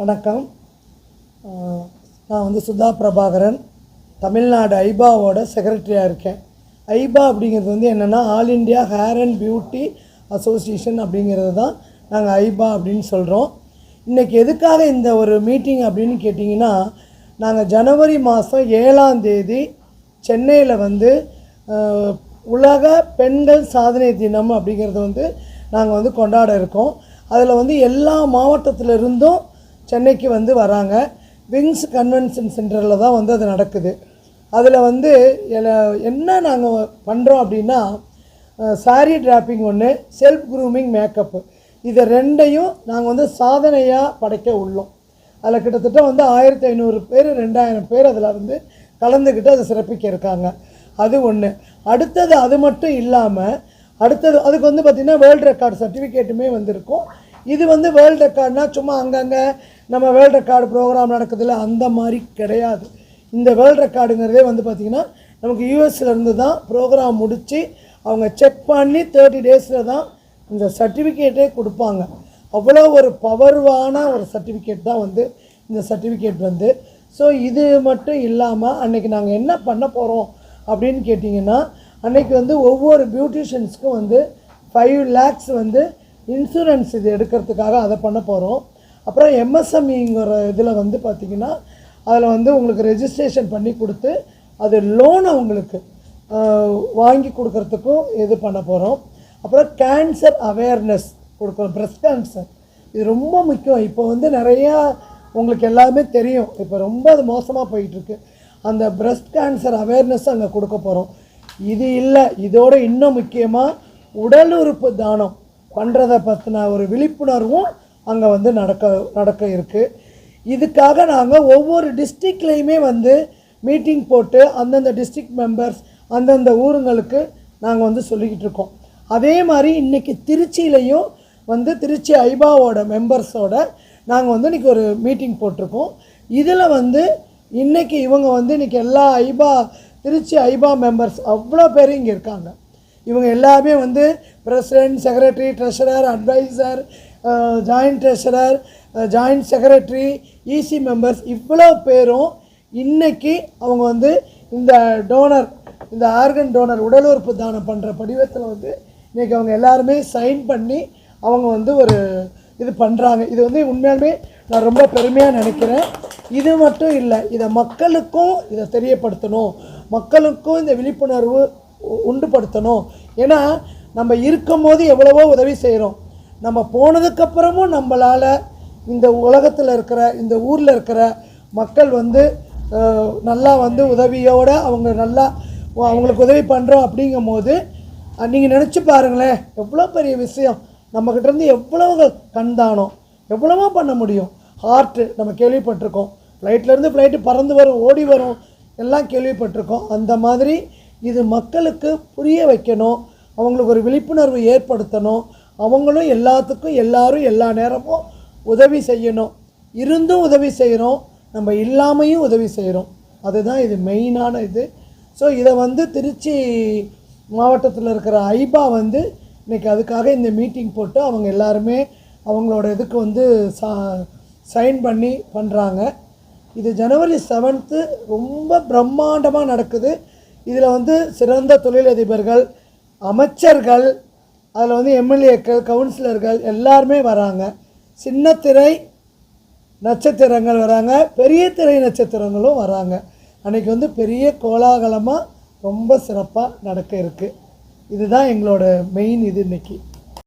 வணக்கம். நான் வந்து சுதா பிரபாகரன். தமிழ்நாடு ஐபாவோட செக்ரட்டரியாக இருக்கேன். ஐபா அப்படிங்கிறது வந்து என்னென்னா all India hair and beauty association அப்படிங்கிறது தான் நாங்கள் ஐபா அப்படின்னு சொல்கிறோம் இன்றைக்கி எதுக்காக இந்த ஒரு மீட்டிங் அப்படின்னு கேட்டிங்கன்னா நாங்கள் ஜனவரி மாதம் ஏழாம் தேதி சென்னையில் வந்து உலக பெண்கள் சாதனை தினம் அப்படிங்கிறது வந்து நாங்கள் வந்து கொண்டாட இருக்கோம். அதில் வந்து எல்லா மாவட்டத்திலிருந்தும் இருந்தும் சென்னைக்கு வந்து வராங்க. விங்ஸ் கன்வென்ஷன் சென்டரில் தான் வந்து அது நடக்குது. அதில் வந்து என்ன நாங்கள் பண்ணுறோம் அப்படின்னா சாரீ டிராப்பிங் ஒன்று செல்ஃப் க்ரூமிங் மேக்கப்பு இதை ரெண்டையும் நாங்கள் வந்து சாதனையாக படைக்க உள்ளோம். அதில் கிட்டத்தட்ட வந்து ஆயிரத்தி ஐநூறு பேர் ரெண்டாயிரம் பேர் அதில் வந்து கலந்துக்கிட்டு அதை சிறப்பிக்க இருக்காங்க. அது ஒன்று அடுத்தது அது மட்டும் இல்லாமல் அடுத்தது அதுக்கு வந்து பார்த்திங்கன்னா வேர்ல்டு ரெக்கார்டு சர்டிஃபிகேட்டுமே வந்திருக்கும். இது வந்து வேர்ல்டு ரெக்கார்டுனால் சும்மா அங்கங்கே நம்ம வேர்ல்டு ரெக்கார்டு ப்ரோக்ராம் நடக்குதுல்ல அந்த மாதிரி கிடையாது. இந்த வேர்ல்டு ரெக்கார்டுங்கிறதே வந்து பார்த்திங்கன்னா நமக்கு யூஎஸ்லேருந்து தான் ப்ரோக்ராம் முடித்து அவங்க செக் பண்ணி தேர்ட்டி டேஸில் தான் இந்த சர்டிஃபிகேட்டே கொடுப்பாங்க. அவ்வளோ ஒரு பவர்வான ஒரு சர்டிஃபிகேட் தான் வந்து இந்த சர்டிஃபிகேட் வந்து. ஸோ இது மட்டும் இல்லாமல் அன்றைக்கி நாங்கள் என்ன பண்ண போகிறோம் அப்படின்னு கேட்டிங்கன்னா அன்றைக்கி வந்து ஒவ்வொரு பியூட்டிஷியன்ஸ்க்கும் வந்து ஃபைவ் லேக்ஸ் வந்து இன்சூரன்ஸ் இது எடுக்கிறதுக்காக அதை பண்ண போகிறோம் அப்புறம் எம்எஸ்எம்இங்கிற இதில் வந்து பார்த்திங்கன்னா அதில் வந்து உங்களுக்கு ரெஜிஸ்ட்ரேஷன் பண்ணி கொடுத்து அது லோனை உங்களுக்கு வாங்கி கொடுக்கறதுக்கும் இது பண்ண போகிறோம் அப்புறம் கேன்சர் அவேர்னஸ் கொடுக்குறோம் ப்ரெஸ்ட் கேன்சர் இது ரொம்ப முக்கியம். இப்போ வந்து நிறையா உங்களுக்கு எல்லாமே தெரியும். இப்போ ரொம்ப அது மோசமாக போயிட்டுருக்கு. அந்த ப்ரெஸ்ட் கேன்சர் அவேர்னஸ் அங்கே கொடுக்க போகிறோம் இது இல்லை. இதோட இன்னும் முக்கியமாக உடல் உறுப்பு தானம் பண்ணுறதை பற்றின ஒரு விழிப்புணர்வும் அங்கே வந்து நடக்க நடக்க இருக்குது இதுக்காக நாங்கள் ஒவ்வொரு டிஸ்ட்ரிக்ட்லேயுமே வந்து மீட்டிங் போட்டு அந்தந்த டிஸ்ட்ரிக்ட் மெம்பர்ஸ் அந்தந்த ஊருங்களுக்கு நாங்கள் வந்து சொல்லிக்கிட்டு இருக்கோம். அதே மாதிரி இன்றைக்கி திருச்சியிலையும் வந்து திருச்சி ஐபாவோட மெம்பர்ஸோட நாங்கள் வந்து இன்றைக்கி ஒரு மீட்டிங் போட்டிருக்கோம். இதில் வந்து இன்றைக்கி இவங்க வந்து இன்றைக்கி எல்லா ஐபா திருச்சி ஐபா மெம்பர்ஸ் அவ்வளோ பேர் இங்கே இருக்காங்க. இவங்க எல்லாமே வந்து president secretary treasurer adviser joint treasurer joint secretary EC members இவ்வளோ பேரும் இன்றைக்கி அவங்க வந்து இந்த டோனர் இந்த ஆர்கன் டோனர் உடல் உறுப்பு தானம் பண்ணுற படிவத்தில் வந்து இன்றைக்கி அவங்க எல்லாருமே சைன் பண்ணி அவங்க வந்து ஒரு இது பண்ணுறாங்க இது வந்து உண்மையாலுமே நான் ரொம்ப பெருமையாக நினைக்கிறேன். இது மட்டும் இல்லை இதை மக்களுக்கும் இதை தெரியப்படுத்தணும். மக்களுக்கும் இந்த விழிப்புணர்வு உண்டுபடுத்தணும். ஏன்னா நம்ம இருக்கும்போது எவ்வளவோ உதவி செய்கிறோம் நம்ம போனதுக்கப்புறமும் நம்மளால் இந்த உலகத்தில் இருக்கிற இந்த ஊரில் இருக்கிற மக்கள் வந்து நல்லா வந்து உதவியோடு அவங்க நல்லா அவங்களுக்கு உதவி பண்ணுறோம் அப்படிங்கும்போது நீங்கள் நினச்சி பாருங்களேன் எவ்வளோ பெரிய விஷயம். நம்மக்கிட்டேருந்து எவ்வளவு கண்தானம் எவ்வளவோ பண்ண முடியும். ஹார்ட்டு நம்ம கேள்விப்பட்டிருக்கோம். ஃப்ளைட்லேருந்து ஃப்ளைட்டு பறந்து வரும் ஓடி வரும் எல்லாம் கேள்விப்பட்டிருக்கோம். அந்த மாதிரி இது மக்களுக்கு புரிய வைக்கணும். அவங்களுக்கு ஒரு விழிப்புணர்வு ஏற்படுத்தணும். அவங்களும் எல்லாத்துக்கும் எல்லாரும் எல்லா நேரமும் உதவி செய்யணும். இருந்தும் உதவி செய்கிறோம் நம்ம இல்லாமையும் உதவி செய்கிறோம் அதுதான் இது மெயினான இது. ஸோ இதை வந்து திருச்சி மாவட்டத்தில் இருக்கிற ஐபா வந்து இன்னைக்கு அதுக்காக இந்த மீட்டிங் போட்டு அவங்க எல்லாருமே அவங்களோட இதுக்கு வந்து சா சைன் பண்ணி பண்ணுறாங்க இது ஜனவரி செவன்த்து ரொம்ப பிரம்மாண்டமாக நடக்குது. இதில் வந்து சிறந்த தொழிலதிபர்கள் அமைச்சர்கள் அதில் வந்து எம்எல்ஏக்கள் கவுன்சிலர்கள் எல்லாருமே வராங்க. சின்ன திரை நட்சத்திரங்கள் வராங்க. பெரிய திரை நட்சத்திரங்களும் வராங்க. அன்றைக்கி வந்து பெரிய கோலாகலமாக ரொம்ப சிறப்பாக நடக்க இருக்குது இதுதான் எங்களோட மெயின் இது இன்றைக்கி